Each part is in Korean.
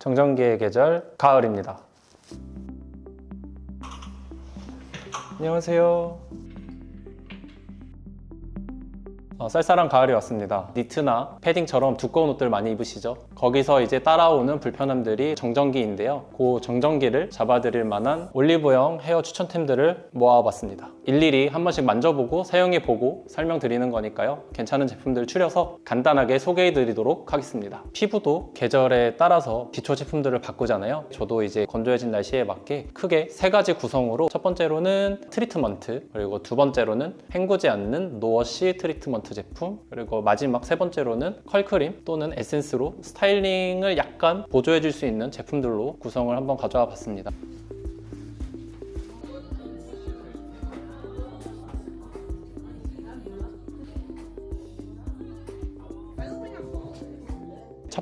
정전기의 계절 가을입니다. 안녕하세요. 어, 쌀쌀한 가을이 왔습니다. 니트나 패딩처럼 두꺼운 옷들 많이 입으시죠? 거기서 이제 따라오는 불편함들이 정전기인데요. 그 정전기를 잡아드릴 만한 올리브영 헤어 추천템들을 모아봤습니다. 일일이 한 번씩 만져보고 사용해보고 설명드리는 거니까요. 괜찮은 제품들 추려서 간단하게 소개해드리도록 하겠습니다. 피부도 계절에 따라서 기초 제품들을 바꾸잖아요. 저도 이제 건조해진 날씨에 맞게 크게 세 가지 구성으로 첫 번째로는 트리트먼트 그리고 두 번째로는 헹구지 않는 노워시 트리트먼트 제품 그리고 마지막 세 번째로는 컬크림 또는 에센스로 스타일 링을 약간 보조해 줄 수 있는 제품들로 구성을 한번 가져와 봤습니다.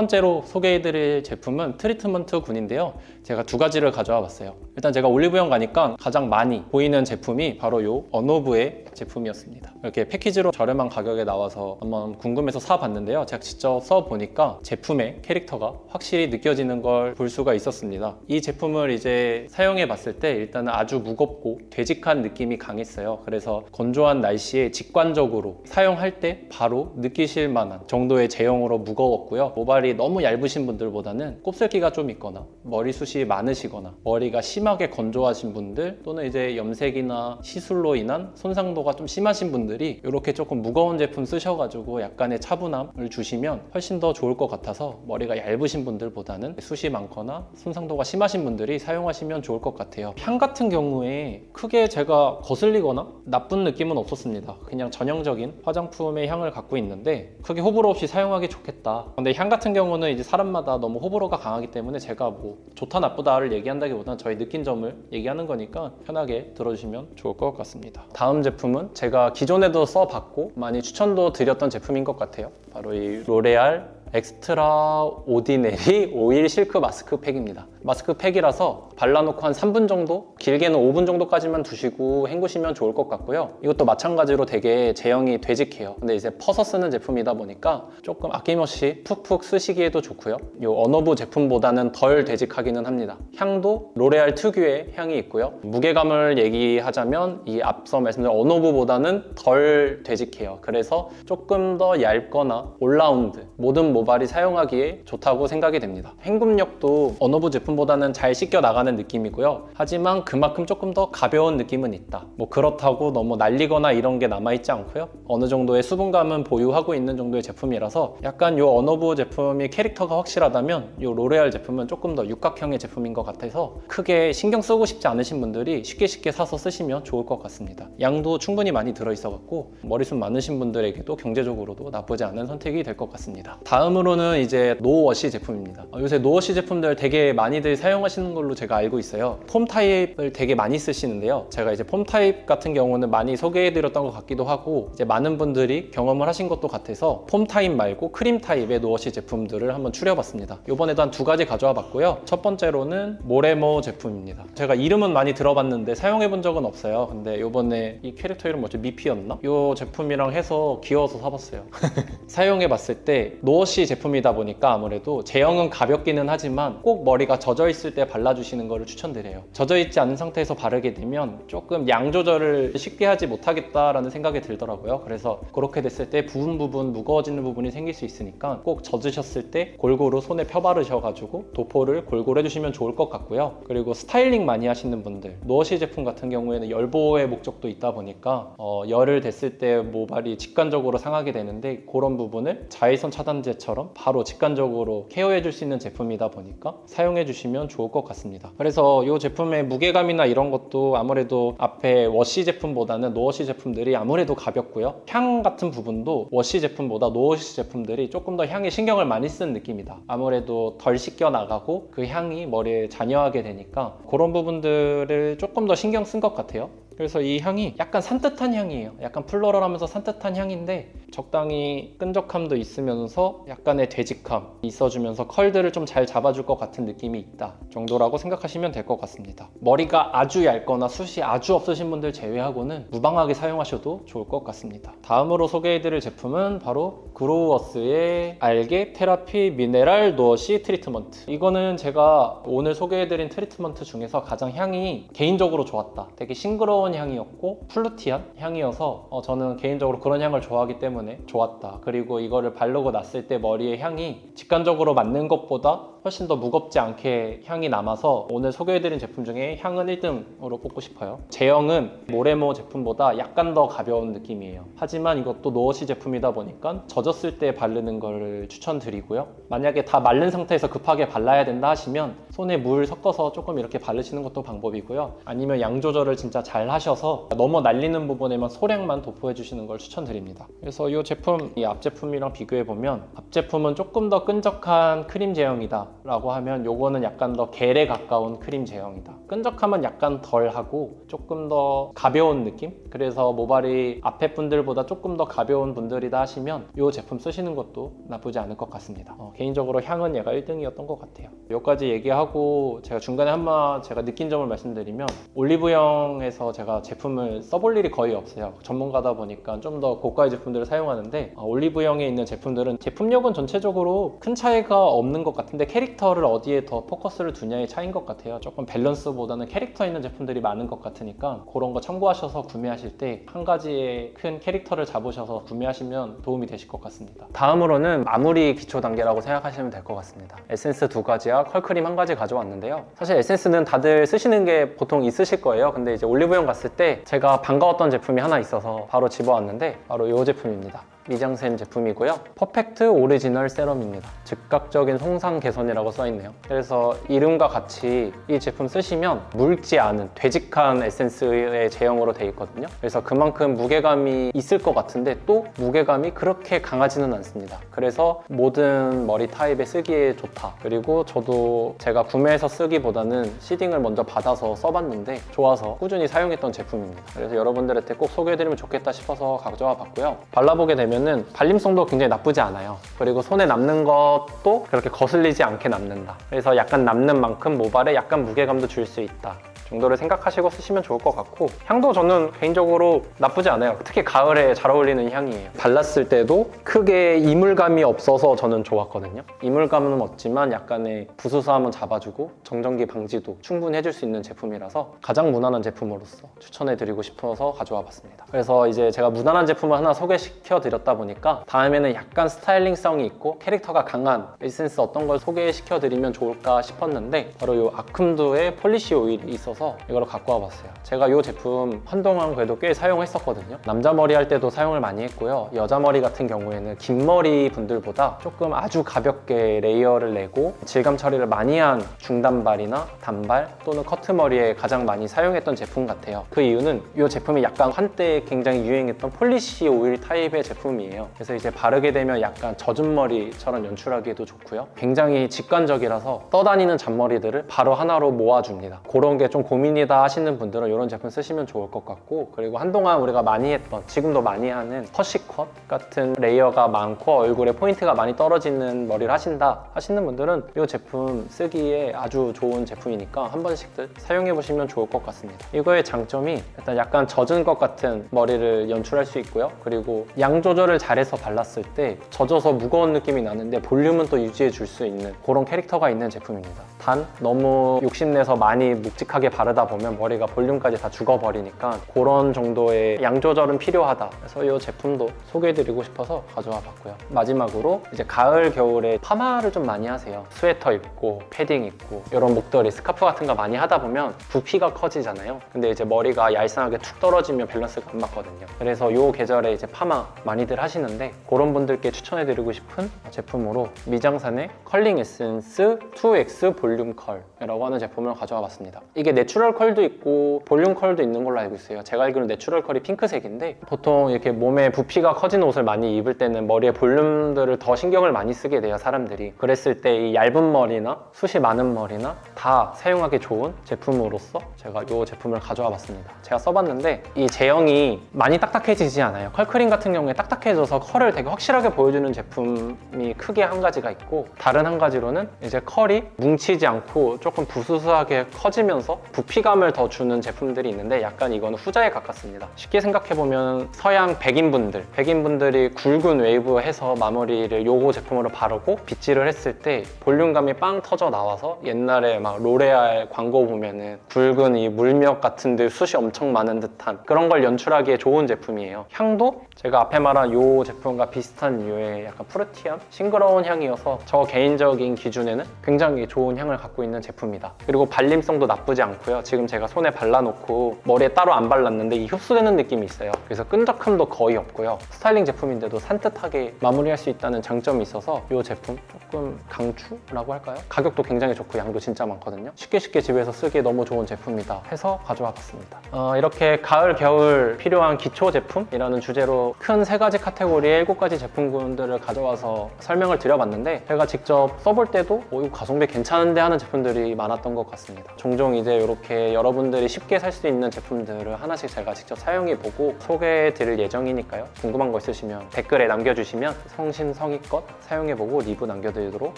번째로 소개해드릴 제품은 트리트먼트 군인데요. 제가 두 가지를 가져와 봤어요. 일단 제가 올리브영 가니까 가장 많이 보이는 제품이 바로 이 어노브의 제품이었습니다. 이렇게 패키지로 저렴한 가격에 나와서 한번 궁금해서 사봤는데요. 제가 직접 써보니까 제품의 캐릭터가 확실히 느껴지는 걸 볼 수가 있었습니다. 이 제품을 이제 사용해 봤을 때 일단은 아주 무겁고 되직한 느낌이 강했어요. 그래서 건조한 날씨에 직관적으로 사용할 때 바로 느끼실 만한 정도의 제형으로 무거웠고요. 모발이 너무 얇으신 분들보다는 곱슬기가 좀 있거나 머리숱이 많으시거나 머리가 심하게 건조하신 분들 또는 이제 염색이나 시술로 인한 손상도가 좀 심하신 분들이 이렇게 조금 무거운 제품 쓰셔가지고 약간의 차분함을 주시면 훨씬 더 좋을 것 같아서 머리가 얇으신 분들보다는 숱이 많거나 손상도가 심하신 분들이 사용하시면 좋을 것 같아요. 향 같은 경우에 크게 제가 거슬리거나 나쁜 느낌은 없었습니다. 그냥 전형적인 화장품의 향을 갖고 있는데 크게 호불호 없이 사용하기 좋겠다. 근데 향 같은 경우는 이제 사람마다 너무 호불호가 강하기 때문에 제가 뭐 좋다 나쁘다를 얘기한다기보다는 저희 느낀 점을 얘기하는 거니까 편하게 들어주시면 좋을 것 같습니다. 다음 제품은 제가 기존에도 써봤고 많이 추천도 드렸던 제품인 것 같아요. 바로 이 로레알 엑스트라 오디네리 오일 실크 마스크팩입니다. 마스크팩이라서 발라놓고 한 3분 정도? 길게는 5분 정도까지만 두시고 헹구시면 좋을 것 같고요. 이것도 마찬가지로 되게 제형이 되직해요. 근데 이제 퍼서 쓰는 제품이다 보니까 조금 아낌없이 푹푹 쓰시기에도 좋고요. 이 어너브 제품보다는 덜 되직하기는 합니다. 향도 로레알 특유의 향이 있고요. 무게감을 얘기하자면 이 앞서 말씀드린 어너브보다는 덜 되직해요. 그래서 조금 더 얇거나 올라운드 모든 모발이 사용하기에 좋다고 생각이 됩니다. 헹굼력도 어너브 제품보다는 잘 씻겨 나가는 느낌이고요. 하지만 그만큼 조금 더 가벼운 느낌은 있다. 뭐 그렇다고 너무 날리거나 이런 게 남아있지 않고요. 어느 정도의 수분감은 보유하고 있는 정도의 제품이라서 약간 이 어너브 제품이 캐릭터가 확실하다면 이 로레알 제품은 조금 더 육각형의 제품인 것 같아서 크게 신경 쓰고 싶지 않으신 분들이 쉽게 쉽게 사서 쓰시면 좋을 것 같습니다. 양도 충분히 많이 들어있어 갖고 머리숱 많으신 분들에게도 경제적으로도 나쁘지 않은 선택이 될 것 같습니다. 다음으로는 이제 노워시 제품입니다. 어, 요새 노워시 제품들 되게 많이 들 사용하시는 걸로 제가 알고 있어요. 폼 타입을 되게 많이 쓰시는데요. 제가 이제 폼 타입 같은 경우는 많이 소개해드렸던 것 같기도 하고 이제 많은 분들이 경험을 하신 것도 같아서 폼 타입 말고 크림 타입의 노워시 제품들을 한번 추려봤습니다. 이번에도 한 두 가지 가져와 봤고요. 첫 번째로는 모레모 제품입니다. 제가 이름은 많이 들어봤는데 사용해본 적은 없어요. 근데 이번에 이 캐릭터 이름 뭐죠? 미피였나? 이 제품이랑 해서 귀여워서 사봤어요. 사용해봤을 때 노워시 제품이다 보니까 아무래도 제형은 가볍기는 하지만 꼭 머리가 젖어 있을 때 발라주시는 것을 추천드려요. 젖어 있지 않은 상태에서 바르게 되면 조금 양 조절을 쉽게 하지 못하겠다라는 생각이 들더라고요. 그래서 그렇게 됐을 때 부분 부분 무거워지는 부분이 생길 수 있으니까 꼭 젖으셨을 때 골고루 손에 펴바르셔가지고 도포를 골고루 해주시면 좋을 것 같고요. 그리고 스타일링 많이 하시는 분들 노워시 제품 같은 경우에는 열보호의 목적도 있다 보니까 어, 열을 댔을 때 모발이 직관적으로 상하게 되는데 그런 부분을 자외선 차단제처럼 바로 직관적으로 케어해 줄 수 있는 제품이다 보니까 사용해 주시면 좋을 것 같습니다. 그래서 이 제품의 무게감이나 이런 것도 아무래도 앞에 워시 제품보다는 노워시 제품들이 아무래도 가볍고요. 향 같은 부분도 워시 제품보다 노워시 제품들이 조금 더 향에 신경을 많이 쓰는 느낌이다. 아무래도 덜 씻겨 나가고 그 향이 머리에 잔여하게 되니까 그런 부분들을 조금 더 신경 쓴 것 같아요. 그래서 이 향이 약간 산뜻한 향이에요. 약간 플로럴하면서 산뜻한 향인데 적당히 끈적함도 있으면서 약간의 되직함 있어주면서 컬들을 좀 잘 잡아줄 것 같은 느낌이 있다 정도라고 생각하시면 될 것 같습니다. 머리가 아주 얇거나 숱이 아주 없으신 분들 제외하고는 무방하게 사용하셔도 좋을 것 같습니다. 다음으로 소개해드릴 제품은 바로 그로우어스의 알게 테라피 미네랄 노어시 트리트먼트. 이거는 제가 오늘 소개해드린 트리트먼트 중에서 가장 향이 개인적으로 좋았다. 되게 싱그러운 향이었고 플루티한 향이어서 어, 저는 개인적으로 그런 향을 좋아하기 때문에 좋았다. 그리고 이거를 바르고 났을 때 머리의 향이 직관적으로 맞는 것보다 훨씬 더 무겁지 않게 향이 남아서 오늘 소개해드린 제품 중에 향은 1등으로 뽑고 싶어요. 제형은 모레모 제품보다 약간 더 가벼운 느낌이에요. 하지만 이것도 노어시 제품이다 보니까 젖었을 때 바르는 걸 추천드리고요. 만약에 다 마른 상태에서 급하게 발라야 된다 하시면 손에 물 섞어서 조금 이렇게 바르시는 것도 방법이고요. 아니면 양 조절을 진짜 잘 하셔서 넘어 날리는 부분에만 소량만 도포해 주시는 걸 추천드립니다. 그래서 이 제품, 이 앞 제품이랑 비교해 보면 앞 제품은 조금 더 끈적한 크림 제형이다 라고 하면 요거는 약간 더 겔에 가까운 크림 제형이다. 끈적함은 약간 덜 하고 조금 더 가벼운 느낌? 그래서 모발이 앞에 분들보다 조금 더 가벼운 분들이다 하시면 이 제품 쓰시는 것도 나쁘지 않을 것 같습니다. 어, 개인적으로 향은 얘가 1등이었던 것 같아요. 여기까지 얘기하고 제가 중간에 한번 제가 느낀 점을 말씀드리면 올리브영에서 제가 제품을 써볼 일이 거의 없어요. 전문가다 보니까 좀 더 고가의 제품들을 사용하는데 어, 올리브영에 있는 제품들은 제품력은 전체적으로 큰 차이가 없는 것 같은데 캐릭터를 어디에 더 포커스를 두냐의 차이인 것 같아요. 조금 밸런스보다는 캐릭터 있는 제품들이 많은 것 같으니까 그런 거 참고하셔서 구매하실 때 한 가지의 큰 캐릭터를 잡으셔서 구매하시면 도움이 되실 것 같습니다. 다음으로는 마무리 기초 단계라고 생각하시면 될 것 같습니다. 에센스 두 가지와 컬크림 한 가지 가져왔는데요. 사실 에센스는 다들 쓰시는 게 보통 있으실 거예요. 근데 이제 올리브영 갔을 때 제가 반가웠던 제품이 하나 있어서 바로 집어왔는데 바로 이 제품입니다. 미장센 제품이고요. 퍼펙트 오리지널 세럼입니다. 즉각적인 손상 개선이라고 써있네요. 그래서 이름과 같이 이 제품 쓰시면 묽지 않은 되직한 에센스의 제형으로 되어 있거든요. 그래서 그만큼 무게감이 있을 것 같은데 또 무게감이 그렇게 강하지는 않습니다. 그래서 모든 머리 타입에 쓰기에 좋다. 그리고 저도 제가 구매해서 쓰기보다는 시딩을 먼저 받아서 써봤는데 좋아서 꾸준히 사용했던 제품입니다. 그래서 여러분들한테 꼭 소개해드리면 좋겠다 싶어서 가져와 봤고요. 발라보게 되면 은 발림성도 굉장히 나쁘지 않아요. 그리고 손에 남는 것도 그렇게 거슬리지 않게 남는다. 그래서 약간 남는 만큼 모발에 약간 무게감도 줄 수 있다. 정도를 생각하시고 쓰시면 좋을 것 같고 향도 저는 개인적으로 나쁘지 않아요. 특히 가을에 잘 어울리는 향이에요. 발랐을 때도 크게 이물감이 없어서 저는 좋았거든요. 이물감은 없지만 약간의 부수수함은 잡아주고 정전기 방지도 충분히 해줄 수 있는 제품이라서 가장 무난한 제품으로서 추천해드리고 싶어서 가져와 봤습니다. 그래서 이제 제가 무난한 제품을 하나 소개시켜 드렸다 보니까 다음에는 약간 스타일링성이 있고 캐릭터가 강한 에센스 어떤 걸 소개시켜 드리면 좋을까 싶었는데 바로 이 아큼두의 폴리시 오일이 있어서 이걸 갖고 와봤어요. 제가 이 제품 한동안 그래도 꽤 사용했었거든요. 남자 머리 할 때도 사용을 많이 했고요. 여자 머리 같은 경우에는 긴 머리 분들보다 조금 아주 가볍게 레이어를 내고 질감 처리를 많이 한 중단발이나 단발 또는 커트 머리에 가장 많이 사용했던 제품 같아요. 그 이유는 이 제품이 약간 한때 굉장히 유행했던 폴리시 오일 타입의 제품이에요. 그래서 이제 바르게 되면 약간 젖은 머리처럼 연출하기에도 좋고요. 굉장히 직관적이라서 떠다니는 잔머리들을 바로 하나로 모아줍니다. 그런 게 좀 고민이다 하시는 분들은 이런 제품 쓰시면 좋을 것 같고 그리고 한동안 우리가 많이 했던 지금도 많이 하는 허쉬컷 같은 레이어가 많고 얼굴에 포인트가 많이 떨어지는 머리를 하신다 하시는 분들은 이 제품 쓰기에 아주 좋은 제품이니까 한 번씩들 사용해 보시면 좋을 것 같습니다. 이거의 장점이 일단 약간 젖은 것 같은 머리를 연출할 수 있고요. 그리고 양 조절을 잘해서 발랐을 때 젖어서 무거운 느낌이 나는데 볼륨은 또 유지해 줄 수 있는 그런 캐릭터가 있는 제품입니다. 단 너무 욕심내서 많이 묵직하게 바르다 보면 머리가 볼륨까지 다 죽어버리니까 그런 정도의 양 조절은 필요하다. 그래서 이 제품도 소개해드리고 싶어서 가져와 봤고요. 마지막으로 이제 가을 겨울에 파마를 좀 많이 하세요. 스웨터 입고 패딩 입고 이런 목도리 스카프 같은 거 많이 하다 보면 부피가 커지잖아요. 근데 이제 머리가 얄쌍하게 툭 떨어지면 밸런스가 안 맞거든요. 그래서 이 계절에 이제 파마 많이들 하시는데 그런 분들께 추천해드리고 싶은 제품으로 미장산의 컬링 에센스 2X 볼륨 컬이라고 하는 제품을 가져와 봤습니다. 이게 내추럴 컬도 있고 볼륨 컬도 있는 걸로 알고 있어요. 제가 알기로는 내추럴 컬이 핑크색인데 보통 이렇게 몸에 부피가 커진 옷을 많이 입을 때는 머리에 볼륨들을 더 신경을 많이 쓰게 돼요, 사람들이. 그랬을 때 이 얇은 머리나 숱이 많은 머리나 다 사용하기 좋은 제품으로서 제가 이 제품을 가져와 봤습니다. 제가 써봤는데 이 제형이 많이 딱딱해지지 않아요. 컬크림 같은 경우에 딱딱해져서 컬을 되게 확실하게 보여주는 제품이 크게 한 가지가 있고 다른 한 가지로는 이제 컬이 뭉치지 않고 조금 부스스하게 커지면서 부피감을 더 주는 제품들이 있는데 약간 이거는 후자에 가깝습니다. 쉽게 생각해보면 서양 백인분들, 백인분들이 굵은 웨이브 해서 마무리를 요거 제품으로 바르고 빗질을 했을 때 볼륨감이 빵 터져 나와서 옛날에 막 로레알 광고 보면은 굵은 이 물력 같은데 숱이 엄청 많은 듯한 그런 걸 연출하기에 좋은 제품이에요. 향도 제가 앞에 말한 요 제품과 비슷한 류의 약간 푸르티한 싱그러운 향이어서 저 개인적인 기준에는 굉장히 좋은 향을 갖고 있는 제품이다. 그리고 발림성도 나쁘지 않 고요. 지금 제가 손에 발라놓고 머리에 따로 안 발랐는데 이 흡수되는 느낌이 있어요. 그래서 끈적함도 거의 없고요. 스타일링 제품인데도 산뜻하게 마무리할 수 있다는 장점이 있어서 이 제품 조금 강추라고 할까요? 가격도 굉장히 좋고 양도 진짜 많거든요. 쉽게 쉽게 집에서 쓰기에 너무 좋은 제품이다 해서 가져와 봤습니다. 어, 이렇게 가을, 겨울 필요한 기초 제품이라는 주제로 큰 세 가지 카테고리의 일곱 가지 제품군들을 가져와서 설명을 드려봤는데 제가 직접 써볼 때도 오, 이거 가성비 괜찮은데 하는 제품들이 많았던 것 같습니다. 종종 이제 이렇게 여러분들이 쉽게 살 수 있는 제품들을 하나씩 제가 직접 사용해보고 소개해 드릴 예정이니까요. 궁금한 거 있으시면 댓글에 남겨주시면 성심성의껏 사용해보고 리뷰 남겨드리도록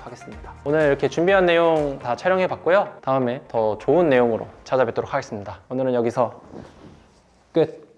하겠습니다. 오늘 이렇게 준비한 내용 다 촬영해봤고요. 다음에 더 좋은 내용으로 찾아뵙도록 하겠습니다. 오늘은 여기서 끝.